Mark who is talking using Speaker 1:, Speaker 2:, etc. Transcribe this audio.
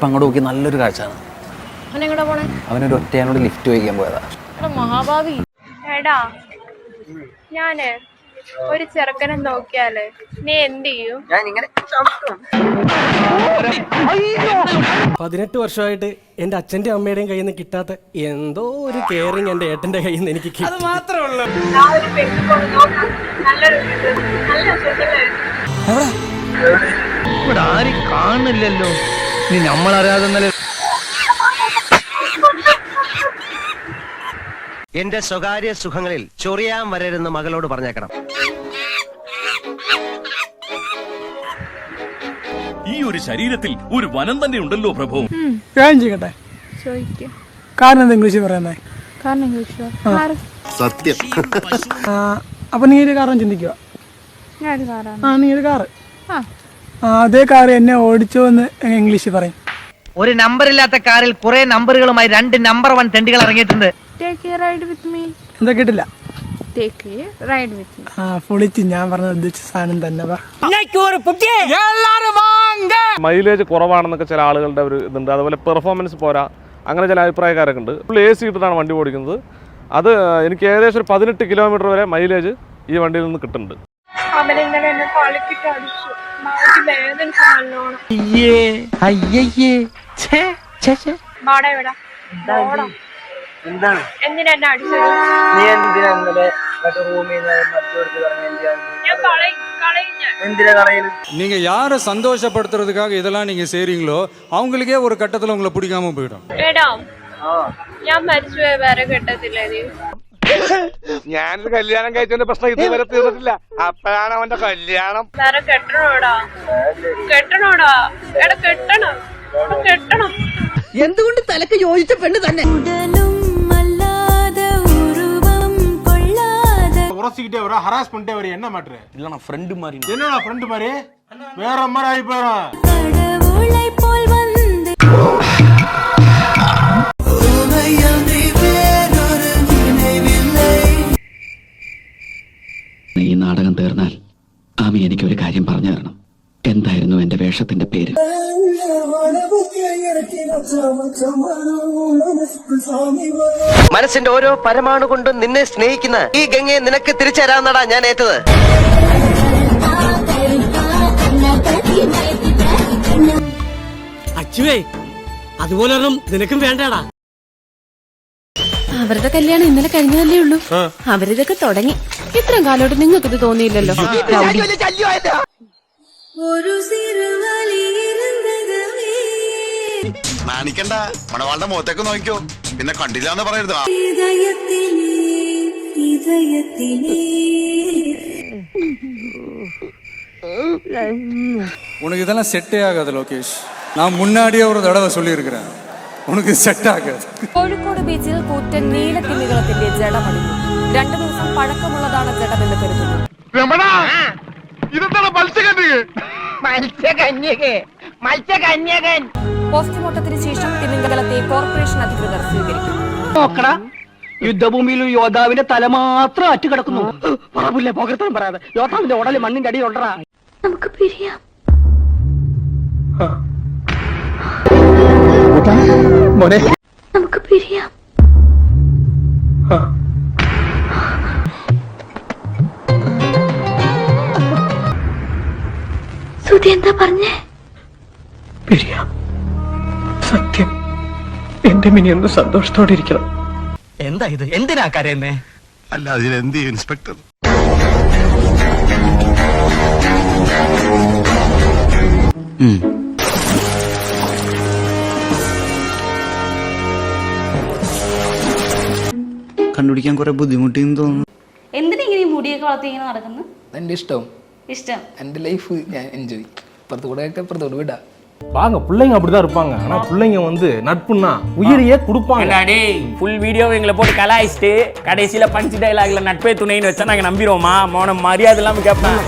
Speaker 1: അപ്പം അങ്ങോട്ട് നോക്കി നല്ലൊരു കാഴ്ചയാണ്. അവനൊരു ഒറ്റയാനോട് ലിഫ്റ്റ് ചോദിക്കാൻ പോയതാ.
Speaker 2: എടാ മഹാഭാവി.
Speaker 3: എടാ ഞാൻ ഒരു ചെറുക്കനെ നോക്കിയാൽ നീ എന്ത് ചെയ്യും?
Speaker 4: പതിനെട്ട് വർഷമായിട്ട് എന്റെ അച്ഛന്റെ അമ്മയുടെയും കയ്യിൽ നിന്ന് കിട്ടാത്ത എന്തോ ഒരു കെയറിങ് എന്റെ ഏട്ടന്റെ കയ്യിൽ നിന്ന് എനിക്ക്
Speaker 3: ഇത്. നല്ല സുഖമായിരുന്നു.
Speaker 5: ഇവിടെ ആരും കാണില്ലല്ലോ നീ നമ്മൾ അറിയാതെ
Speaker 6: എന്റെ സ്വകാര്യ സുഖങ്ങളിൽ ചൊറിയാൻ വരരുന്ന് മകളോട് പറഞ്ഞേക്കണം
Speaker 7: ഈ ഒരു ശരീരത്തിൽ ഒരു വനം തന്നെ ഉണ്ടല്ലോ പ്രഭു
Speaker 8: കാര്യം ചെയ്യട്ടെ
Speaker 3: ചോദിക്ക്.
Speaker 8: കാരണം എന്താ ഇംഗ്ലീഷിൽ പറയുന്നേ
Speaker 3: കാരണം ചോദിച്ചോ? ആര്?
Speaker 8: അപ്പൊ നീ ഒരു കാരണം ചിന്തിക്കുക
Speaker 3: ഞാനൊരു കാറാണ്.
Speaker 8: ആ നീ ഒരു കാറ്
Speaker 3: ആ.
Speaker 8: ആ അതേ കാർ എന്നെ ഓടിച്ചോ എന്ന് ഇംഗ്ലീഷിൽ പറയും.
Speaker 5: ഒരു നമ്പർ ഇല്ലാത്ത കാറിൽ കുറെ നമ്പറുകളുമായി രണ്ട് നമ്പർ വൺ തെണ്ടികൾ ഇറങ്ങിയിട്ടുണ്ട്.
Speaker 3: Take a ride with me
Speaker 8: എന്താ കേട്ടില്ല?
Speaker 3: റൈഡ് വിത്ത് മീ
Speaker 8: ആ പൊളിച്ച് ഞാൻ പറഞ്ഞ ഉദ്ദേശിച്ച സാധനം തന്നെ വാ
Speaker 9: മൈലേജ് കുറവാണെന്നൊക്കെ ചില ആളുകളുടെ ഒരു ഇതുണ്ട്. അതുപോലെ പെർഫോമൻസ് പോരാ. അങ്ങനെ ചില അഭിപ്രായക്കാരൊക്കെ ഉണ്ട്. ഫുൾ എ സി ഇട്ടിട്ടാണ് വണ്ടി ഓടിക്കുന്നത്. അത് എനിക്ക് ഏകദേശം ഒരു പതിനെട്ട് കിലോമീറ്റർ വരെ മൈലേജ് ഈ വണ്ടിയിൽ നിന്ന് കിട്ടുന്നുണ്ട്.
Speaker 3: അവനിന്നലെ എന്നെ കളിക്കിട്ട് അടിച്ചു മാറ്റി വേദനിച്ചു നല്ലോണം വാടാ ഇവിടെ പോടാ. എന്തിനാ എന്നെ അടിച്ചത് ഞാൻ കളയും കളയും ഞാൻ
Speaker 10: நீங்க யாரை சந்தோஷப்படுத்துறதுக்காக இதெல்லாம் நீங்க செய்றீங்களோ அவங்களுக்கே ஒரு கட்டத்துல உங்களை பிடிக்காம போயிடும்
Speaker 3: എടാ ഞാൻ മരിച്ചുപോയ വേറെ കെട്ടത്തില്ലേ നീ
Speaker 9: ഞാനൊരു കല്യാണം കഴിച്ചതിന്റെ പ്രശ്നം ഇതുവരെ തീർന്നിട്ടില്ല അപ്പോഴാണ് അവന്റെ കല്യാണം
Speaker 3: വേറെ കെട്ടണോടാ കെട്ടണോടാ എടാ കെട്ടണം എടാ, കെട്ടണം
Speaker 5: എന്തുകൊണ്ട് തലക്ക് യോജിച്ച പെണ്ണ് തന്നെ
Speaker 8: உரசிக்கிட்டே வர ஹராஸ் பண்ணிட்டே வர என்ன மாட்டுற
Speaker 1: ഇല്ല நான் ஃப்ரெண்டு மாதிரி
Speaker 8: என்னடா ஃப்ரெண்டு மாதிரி வேற மாதிரி ஆகி போயிடும்
Speaker 6: നാടകം തീർന്നാൽ ആമി എനിക്ക് ഒരു കാര്യം പറഞ്ഞു തരണം. എന്തായിരുന്നു എന്റെ വേഷത്തിന്റെ പേര്? മനസ്സിന്റെ ഓരോ പരമാണു കൊണ്ടും നിന്നെ സ്നേഹിക്കുന്ന ഈ ഗംഗയെ നിനക്ക് തിരിച്ചരാന്നടാ ഞാൻ ഏറ്റത്.
Speaker 4: അച്ചുവേ അതുപോലെ നിനക്കും വേണ്ടടാ.
Speaker 2: അവരുടെ കല്യാണം ഇന്നലെ കഴിഞ്ഞതല്ലേ ഉള്ളൂ അവരിതൊക്കെ തുടങ്ങി ഇത്രയും കാലോട്ട് നിങ്ങൾക്കിത് തോന്നിയില്ലല്ലോ
Speaker 7: നാണിക്കണ്ട മണവാളുടെ മുഖത്തേക്ക് നോക്കിക്കോ പിന്നെ കണ്ടില്ല എന്ന് പറയരുത്
Speaker 10: உனக்கு இதெல்லாம் செட்டே ஆகாது லோகேஷ் நான் முன்னாடியே ஒரு தடவை சொல்லியிருக்கிறேன் ഉണക്ക് സെറ്റാക്കുക
Speaker 2: കോഴിക്കോട് ബീച്ചിൽ കൂറ്റൻ നീലത്തിമികളത്തിന്റെ ജടമടിഞ്ഞു രണ്ടു ദിവസം പഴക്കമുള്ളതാണ് ജടമെന്ന് കരുതുന്നു. പോസ്റ്റ്മോർട്ടത്തിന് ശേഷം തിരുവനന്തപുരത്തെ കോർപ്പറേഷൻ അധികൃതർ സ്വീകരിക്കും.
Speaker 5: നോക്കടാ യുദ്ധഭൂമിയിൽ യോദ്ധാവിന്റെ തല മാത്രം അറ്റുകിടക്കുന്നു കിടക്കുന്നു. പറമ്പില്ലേ പോകർത്തനം പറയാതെ. യോദ്ധാവിന്റെ ഉടലി മണ്ണിന്റെ അടിയിൽ ഉണ്ടറാ
Speaker 3: നമുക്ക് പിരിയാം. നമുക്ക് പിരിയാം. സുധി എന്താ പറഞ്ഞേ?
Speaker 8: പിരിയാം. സത്യം. എന്റെ മിനി ഒന്ന് സന്തോഷത്തോടെ ഇരിക്കണം.
Speaker 5: എന്താ ഇത്? എന്തിനാ കരയുന്നേ?
Speaker 7: അല്ല അതിലെന്ത് ഇൻസ്പെക്ടർ?
Speaker 1: കണ്ടുപിടിക്കാൻ കുറെ ബുദ്ധിമുട്ടിന്ന് തോന്നുന്നു
Speaker 2: എന്തിനാ ഇങ്ങനെ ഈ മുടിയൊക്കെ വളർത്തി ഇങ്ങനെ നടക്കുന്നു
Speaker 4: എന്റെ ഇഷ്ടം
Speaker 2: ഇഷ്ടം
Speaker 4: എന്റെ ലൈഫ് ഞാൻ എൻജോയ് ഇപ്പുറത്ത് കൂടെ ഇപ്പുറത്തോട് വിടാ
Speaker 9: வாங்க பிள்ளைங்க அப்படிதான் இருப்பாங்க ஆனா பிள்ளைங்க வந்து நட்புன்னா உயிரையே கொடுப்பாங்க
Speaker 4: டேய் ஃபுல் வீடியோ எங்களை போட்டு கலாய்ச்சிட்டு கடைசியில பஞ்ச் டைலாக்ல நட்பே துணைன்னு வச்சா நாங்க நம்பிடுவோமா மோன மரியாதை இல்லாம கேட்பேன்